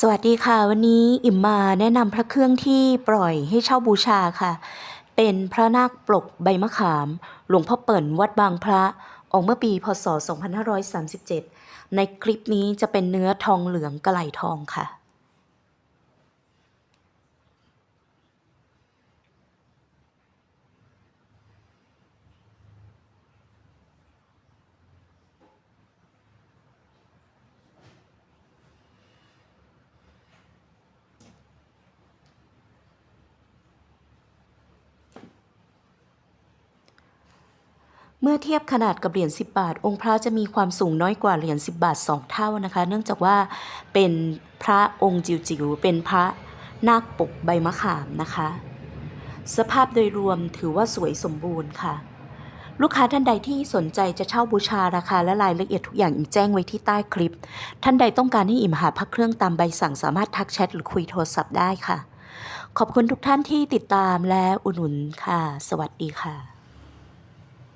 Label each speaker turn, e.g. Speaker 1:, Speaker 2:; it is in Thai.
Speaker 1: สวัสดีค่ะ วันนี้อิ่มมาแนะนำพระเครื่องที่ปล่อยให้เช่าบูชาค่ะ เป็นพระนาคปลกใบมะขาม หลวงพ่อเปิ่นวัดบางพระออกเมื่อปีพศ 2537 ในคลิปนี้จะเป็นเนื้อทองเหลืองกระไหลทองค่ะ เมื่อเทียบขนาดกับเหรียญ10 บาท องค์พระจะมีความสูงน้อยกว่าเหรียญ10 บาท 2 เท่านะคะ เนื่องจากว่าเป็นพระองค์จิ๋วๆเป็นพระนาคปกใบมะขามนะคะ สภาพโดยรวมถือว่าสวยสมบูรณ์ค่ะ ลูกค้าท่านใดที่สนใจจะเช่าบูชาราคาและรายละเอียดทุกอย่างอิ่มแจ้งไว้ที่ใต้คลิป ท่านใดต้องการให้อิ่มหาพระเครื่องตามใบสั่งสามารถทักแชทหรือคุยโทรศัพท์ได้ค่ะ ขอบคุณทุกท่านที่ติดตามและอุดหนุนค่ะ สวัสดีค่ะ